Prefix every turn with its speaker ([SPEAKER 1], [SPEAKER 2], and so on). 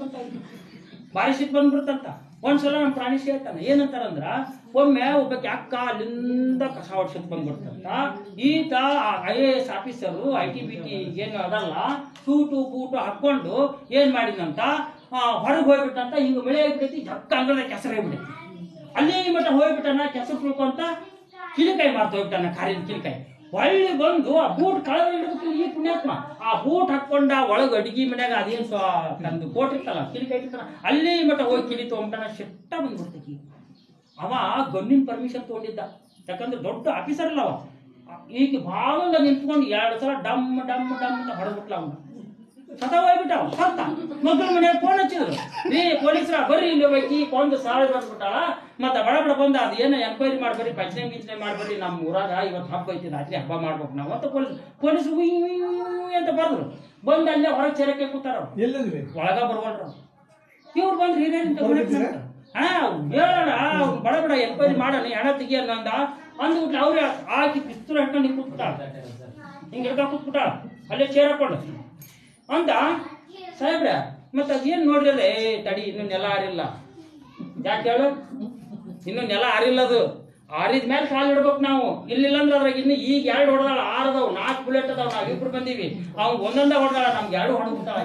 [SPEAKER 1] ಹುಡ್ಕೊಂತ. ಭಾರಿ ಸಿಟ್ಟು ಬಂದ್ಬಿಡ್ತಂತ. ಒಂದ್ಸಲ ನಮ್ಮ ಪ್ರಾಣಿ ಹೇಳ್ತಾನೆ ಏನಂತಾರಂದ್ರ ಒಮ್ಮೆ ಒಬ್ಬಕ್ಕೆ ಅಕ್ಕ ಅಲ್ಲಿಂದ ಕಸ ಹೊಡ್ಸಕ್ ಬಂದ್ಬಿಡ್ತಂತ. ಈತ I A S officer I T B T ಏನು ಅದಲ್ಲ, ಸೂಟು ಬೂಟು ಹಾಕೊಂಡು ಏನ್ ಮಾಡಿದಂತ ಹೊರಗೆ ಹೋಗ್ಬಿಟ್ಟಂತ ಹಿಂಗ ಮಳೆ ಆಗ್ಬಿಟ್ಟೈತಿ ಜಕ್ಕ ಅಂಗಳದ ಕೆಸರು ಅಲ್ಲಿ ಮಟ್ಟ ಹೋಗ್ಬಿಟ್ಟನ, ಕೆಸರು ತುಳ್ಕೊಂತ ಕಿಲಿಕಾಯಿ ಮಾರ್ತ ಹೋಗ್ಬಿಟ್ಟನ ಕಾರಿನ ಕಿಲಿಕಾಯಿ. ಹೊಳ್ಳಿ ಬಂದು ಆ ಬೂಟ್ ಕಳೆದ ಈ ಪುಣ್ಯಾತ್ಮ. ಆ ಬೂಟ್ ಹಾಕೊಂಡ ಒಳಗೆ ಅಡಿಗೆ ಮನ್ಯಾಗ ಅದೇನು ಸ್ವ ತಂದು ಕೋಟಿರ್ತಲ್ಲ ಕಿಲಿ ಕೈತಿರ್ತಾನ ಅಲ್ಲಿ ಮಟ್ಟ ಹೋಗಿ ಕಿಲಿ ತೊಗೊಂಡ ಶೆಟ್ಟ ಬಂದ್ಬಿಡ್ತೈತಿ. ಅವ ಗನ್ನಿನ ಪರ್ಮಿಷನ್ ತಗೊಂಡಿದ್ದ. ಯಾಕಂದ್ರೆ ದೊಡ್ಡ ಆಫೀಸರ್ ಅಲ್ಲ ಅವ. ಈಗ ಭಾವಂಗ ನಿಂತ್ಕೊಂಡು ಎರಡು ಸಲ ಡಮ್ ಡಮ್ ಡಮ್ ಅಂತ ಹೊಡೆದ್ಬಿಟ್ಲ ಅವನು. ಸತ ಹೋಗ್ಬಿಟ್ಟಾವ ಸತ್ತ ಮಕ್ಕಳ ಮನೆಯಾಗ ಫೋನ್ ಹಚ್ಚಿದ್ರು. ರೀ ಪೊಲೀಸರ ಬರ್ರಿ ಇಲ್ಲಿ ಹೋಗಿ ಕೊಂದು ಸಾಲ ಬಂದ್ಬಿಟ್ಟಾಳ ಮತ್ತ ಬಡ ಬಡ ಬಂದ ಅದು ಏನು ಎನ್ಕ್ವೈರಿ ಮಾಡ್ಬರಿ ಪಂಚನೆ ಗಿಂಚನೆ ಮಾಡ್ಬರಿ ನಮ್ಮ ಊರಾಗ ಇವತ್ತು ಹಬ್ಬ ಐತಿ ರಾತ್ರಿ ಹಬ್ಬ ಮಾಡ್ಬೇಕು ನಾವು ಅಂತ ಪೊಲೀಸ್ ಪೊಲೀಸ್ ಅಂತ ಬರ್ದ್ರು. ಬಂದು ಅಲ್ಲೇ ಹೊರಗೆ ಸೇರಕ್ಕೆ ಕೂತಾರ ಒಳಗ ಬರ್ವಲ್ರ ಇವ್ರು ಬಂದ್ರಿ? ಹಾ ಹೇಳೋಣ ಬಡ ಬಡ ಎನ್ಕ್ವೈರಿ ಮಾಡೋಣ ಹಣ ತೆಗಿಯೋಣ ಅಂದ ಅಂದ್ಬಿಟ್ಟು ಅವ್ರೆ ಆಕಿ ಪಿಸ್ತೂರು ಹಾಕೊಂಡು ಹಿಂಗೆ ಕೂತ್ಬಿಟ್ಟ. ಹಿಂಗೆ ಹಿಡ್ಕೊಂಡು ಕೂತ್ಬಿಟ್ಟಾಳ ಅಲ್ಲೇ ಚೇರ್ ಹಾಕೊಂಡು ಅಂದ ಸಾಹೇಬ್ರ ಮತ್ತೆ ಅದೇನು ನೋಡ್ರಲ್ಲ? ಏ ತಡಿ ಇನ್ನು ನೆಲ ಆರಿಲ್ಲ. ಯಾಕೆ ಹೇಳು? ಇನ್ನು ನೆಲ ಆರಿಲ್ಲ ಅದು. ಆರಿದ ಮೇಲೆ ಕಾಲು ಇಡ್ಬೇಕು ನಾವು. ಇಲ್ಲಿಲ್ಲ ಅಂದ್ರೆ ಅದ್ರಾಗ ಇನ್ನು ಈಗ ಎರಡು ಹೊಡೆದಾಳ ಆರದವು ನಾಲ್ಕು ಬುಲೆಟ್ ಅದಾವ. ನಾವಿಬ್ರು ಬಂದೀವಿ. ಅವ್ನು ಒಂದೊಂದೇ ಹೊಡೆದಾಳ. ನಮ್ಗೆ ಎರಡು ಹೊಡೆದ್ಬಿಟ್ಟಾಳ.